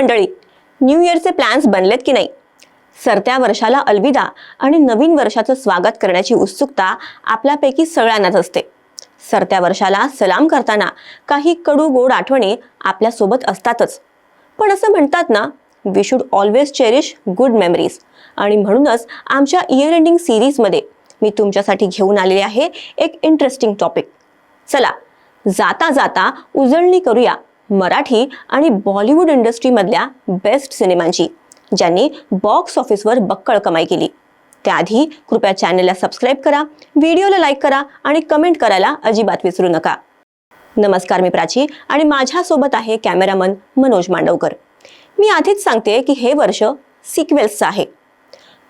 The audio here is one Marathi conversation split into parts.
मंडळी न्यू इयरचे प्लॅन्स बनलेत की नाही? सरत्या वर्षाला अलविदा आणि नवीन वर्षाचं स्वागत करण्याची उत्सुकता आपल्यापैकी सगळ्यांनाच असते. सरत्या वर्षाला सलाम करताना काही कडू गोड आठवणी आपल्यासोबत असतातच. पण असं म्हणतात ना we should always cherish good memories आणि म्हणूनच आमच्या इयर एंडिंग सिरीजमध्ये मी तुमच्यासाठी घेऊन आलेले आहे एक इंटरेस्टिंग टॉपिक चला जाता जाता उजळणी करूया. मराठी आणि बॉलिवूड इंडस्ट्रीमधल्या बेस्ट सिनेमांची ज्यांनी बॉक्स ऑफिसवर बक्कळ कमाई केली. त्याआधी कृपया चॅनलला सबस्क्राईब करा व्हिडिओला लाईक करा आणि कमेंट करायला अजिबात विसरू नका. नमस्कार मी प्राची आणि माझ्यासोबत आहे कॅमेरामन मनोज मांडवकर. मी आधीच सांगते की हे वर्ष सिक्वेल्सचं आहे.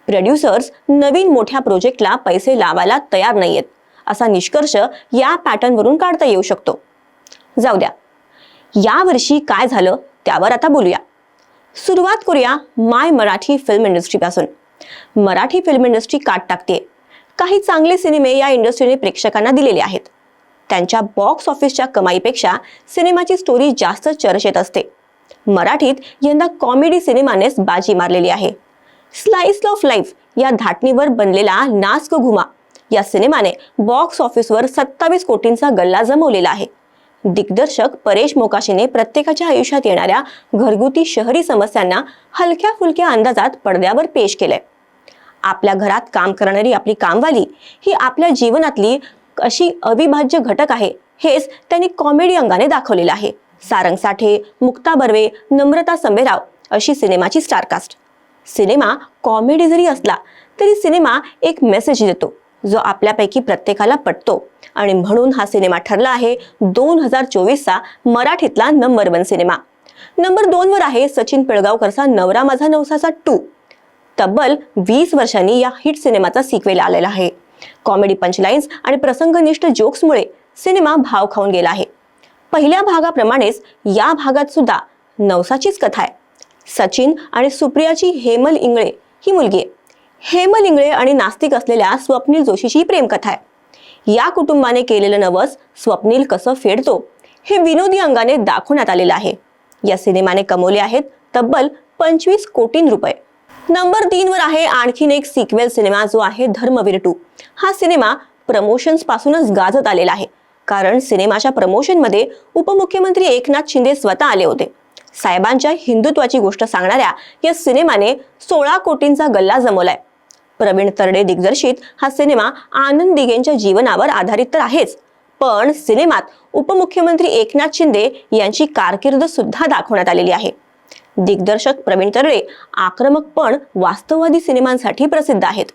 प्रोड्युसर्स नवीन मोठ्या प्रोजेक्टला पैसे लावायला तयार नाहीयेत असा निष्कर्ष या पॅटर्नवरून काढता येऊ शकतो. जाऊ द्या यावर्षी काय झालं त्यावर आता बोलूया. सुरुवात करूया माय मराठी फिल्म इंडस्ट्रीपासून मराठी फिल्म इंडस्ट्री काट टाकते काही चांगले सिनेमे या इंडस्ट्रीने प्रेक्षकांना दिलेले आहेत. त्यांच्या बॉक्स ऑफिसच्या कमाईपेक्षा सिनेमाची स्टोरी जास्त चर्चेत असते. मराठीत यंदा कॉमेडी सिनेमानेच बाजी मारलेली आहे. स्लाइस ऑफ लाईफ या धाटणीवर बनलेला नास्क घुमा या सिनेमाने बॉक्स ऑफिसवर सत्तावीस कोटींचा गल्ला जमवलेला आहे. दिग्दर्शक परेश मोकाशीने प्रत्येकाच्या आयुष्यात येणाऱ्या घरगुती शहरी समस्यांना हलक्या फुलक्या अंदाजात पडद्यावर पेश केलंय. आपल्या घरात काम करणारी आपली कामवाली ही आपल्या जीवनातली अशी अविभाज्य घटक आहे हेच त्यांनी कॉमेडी अंगाने दाखवलेलं आहे. सारंग साठे मुक्ता बर्वे नम्रता संबेराव अशी सिनेमाची स्टारकास्ट. सिनेमा कॉमेडी जरी असला तरी सिनेमा एक मेसेज देतो. जो आपल्यापैकी प्रत्येकाला पटतो. आणि म्हणून हा सिनेमा ठरला आहे दोन हजार चोवीसचा मराठीतला नंबर वन सिनेमा. नंबर दोनवर आहे सचिन पिळगावकरचा नवरा माझा नवसाचा टू. तब्बल वीस वर्षांनी या हिट सिनेमाचा सिक्वेल आलेला आहे. कॉमेडी पंचलाईन्स आणि प्रसंगनिष्ठ जोक्समुळे सिनेमा भाव खाऊन गेला आहे. पहिल्या भागाप्रमाणेच या भागात सुद्धा नवसाचीच कथा आहे. सचिन आणि सुप्रियाची हेमल इंगळे ही मुलगी आहे. हेमलिंगळे आणि नास्तिक असलेल्या स्वप्नील जोशीची ही प्रेमकथा आहे. या कुटुंबाने केलेलं नवस स्वप्नील कसं फेडतो हे विनोदी अंगाने दाखवण्यात आलेलं आहे. या सिनेमाने कमवले आहेत तब्बल पंचवीस कोटी रुपये. नंबर तीन वर आहे आणखीन एक सिक्वेल सिनेमा जो आहे धर्मवीर टू. हा सिनेमा प्रमोशन्स पासूनच गाजत आलेला आहे. कारण सिनेमाच्या प्रमोशनमध्ये उपमुख्यमंत्री एकनाथ शिंदे स्वतः आले होते. साहेबांच्या हिंदुत्वाची गोष्ट सांगणाऱ्या या सिनेमाने सोळा कोटींचा गल्ला जमवलाय. प्रवीण तरडे दिग्दर्शित हा सिनेमा आनंद दिघेंच्या जीवनावर आधारित तर आहेच. पण सिनेमात उपमुख्यमंत्री एकनाथ शिंदे यांची कारकीर्द सुद्धा दाखवण्यात आलेली आहे. दिग्दर्शक प्रवीण तरडे आक्रमक पण वास्तववादी सिनेमांसाठी प्रसिद्ध आहेत.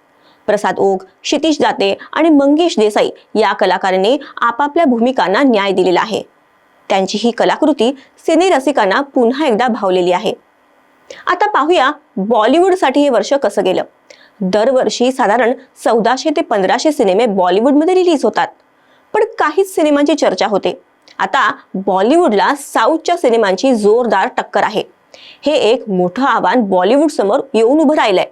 प्रसाद ओघ क्षितिश दाते आणि मंगेश देसाई या कलाकारांनी आपापल्या भूमिकांना न्याय दिलेला आहे. त्यांची ही कलाकृती सिनेरसिकांना पुन्हा एकदा भावलेली आहे. आता पाहूया बॉलिवूडसाठी हे वर्ष कसं गेलं. दरवर्षी साधारण चौदाशे ते पंधराशे सिनेमे बॉलिवूडमध्ये रिलीज होतात. पण काहीच सिनेमांची चर्चा होते. आता बॉलिवूडला साऊथच्या सिनेमांची जोरदार टक्कर आहे. हे एक मोठं आव्हान बॉलिवूड समोर येऊन उभं राहिलंय.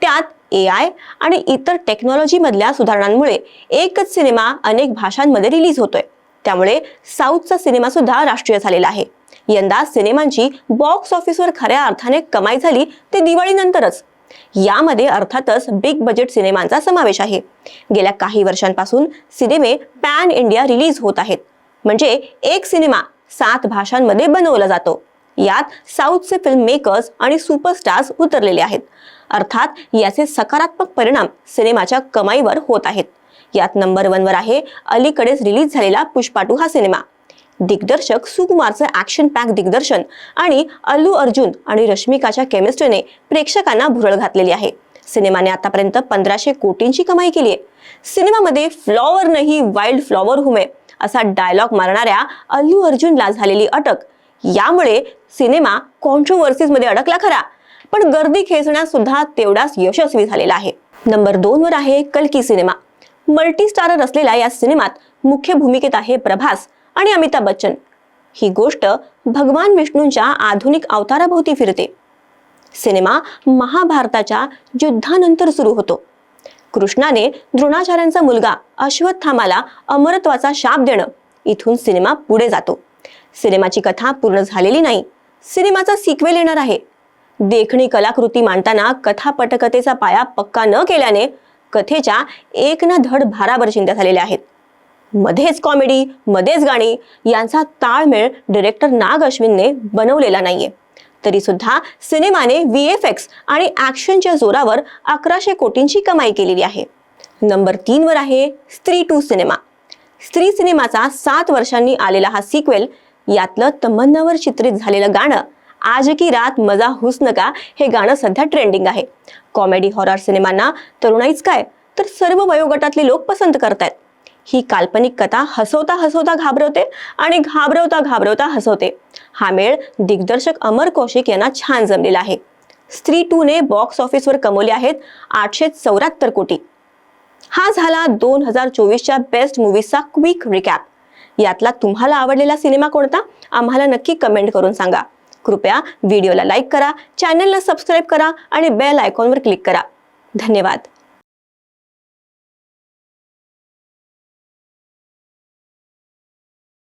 त्यात ए आय आणि इतर टेक्नॉलॉजीमधल्या सुधारणांमुळे एकच सिनेमा अनेक भाषांमध्ये रिलीज होतोय. त्यामुळे साऊथचा सिनेमा सुद्धा राष्ट्रीय झालेला आहे. यंदा सिनेमांची बॉक्स ऑफिसवर खऱ्या अर्थाने कमाई झाली ते दिवाळीनंतरच. यामध्ये अर्थातच बिग बजेट सिनेमांचा समावेश आहे. गेल्या काही वर्षांपासून सिनेमे पॅन इंडिया रिलीज होत आहेत. म्हणजे एक सिनेमा सात भाषांमध्ये बनवला जातो. यात साऊथचे फिल्म मेकर्स आणि सुपरस्टार्स उतरलेले आहेत. अर्थात याचे सकारात्मक परिणाम सिनेमाच्या कमाईवर होत आहेत. यात नंबर वनवर आहे अलीकडेच रिलीज झालेला पुष्पाटू हा सिनेमा. दिग्दर्शक सुकुमारचं ऍक्शन पॅक दिग्दर्शन आणि अल्लू अर्जुन आणि रश्मिकाच्या केमिस्ट्रीने प्रेक्षकांना भुरळ घातलेली आहे. सिनेमाने आतापर्यंत पंधराशे कोटींची कमाई केली आहे. सिनेमामध्ये फ्लॉवर नाही वाईल्ड फ्लॉवर हुमे असा डायलॉग मारणाऱ्या अल्लू अर्जुनला झालेली अटक यामुळे सिनेमा कॉन्ट्रोवर्सीजमध्ये अडकला खरा. पण गर्दी खेचण्यात सुद्धा तेवढाच यशस्वी झालेला आहे. नंबर दोन वर आहे कल्की सिनेमा. मल्टी स्टारर असलेल्या या सिनेमात मुख्य भूमिकेत आहे प्रभास. आणि अमिताभ बच्चन. ही गोष्ट भगवान विष्णूंच्या आधुनिक अवताराभोवती फिरते. सिनेमा महाभारताच्या युद्धानंतर सुरू होतो. कृष्णाने द्रोणाचार्यांचा मुलगा अश्वत्थामाला अमरत्वाचा शाप देणं इथून सिनेमा पुढे जातो. सिनेमाची कथा पूर्ण झालेली नाही सिनेमाचा सिक्वेल येणार आहे. देखणी कलाकृती मांडताना कथा पटकथेचा पाया पक्का न केल्याने कथेच्या एक ना धड भाराभर चिंता झालेल्या आहेत. मध्येच कॉमेडी मध्येच गाणी यांचा ताळमेळ डिरेक्टर नाग अश्विनने बनवलेला नाहीये. तरी सुद्धा सिनेमाने व्ही एफ एक्स आणि ॲक्शनच्या जोरावर अकराशे कोटींची कमाई केलेली आहे. नंबर तीनवर आहे स्त्री टू सिनेमा. स्त्री सिनेमाचा सात वर्षांनी आलेला हा सिक्वेल यातलं तमन्नावर चित्रित झालेलं गाणं आज की रात मजा हुसन का हे गाणं सध्या ट्रेंडिंग आहे. कॉमेडी हॉरर सिनेमांना तरुणाईच काय तर सर्व वयोगटातले लोक पसंत करतायत. ही काल्पनिक कथा हसवता हसवता घाबरवते आणि घाबरवता घाबरवता हसवते. हा मेळ दिग्दर्शक अमर कौशिक यांना छान जमलेला आहे. स्त्री टू ने बॉक्स ऑफिसवर कमवले आहेत आठशे चौऱ्याहत्तर कोटी. हा झाला दोन हजार चोवीसच्या बेस्ट मूवीजचा क्विक रिकॅप यातला तुम्हाला आवडलेला सिनेमा कोणता? आम्हाला नक्की कमेंट करून सांगा. कृपया व्हिडिओला लाईक करा चॅनलला सबस्क्राईब करा आणि बेल आयकॉनवर क्लिक करा. धन्यवाद.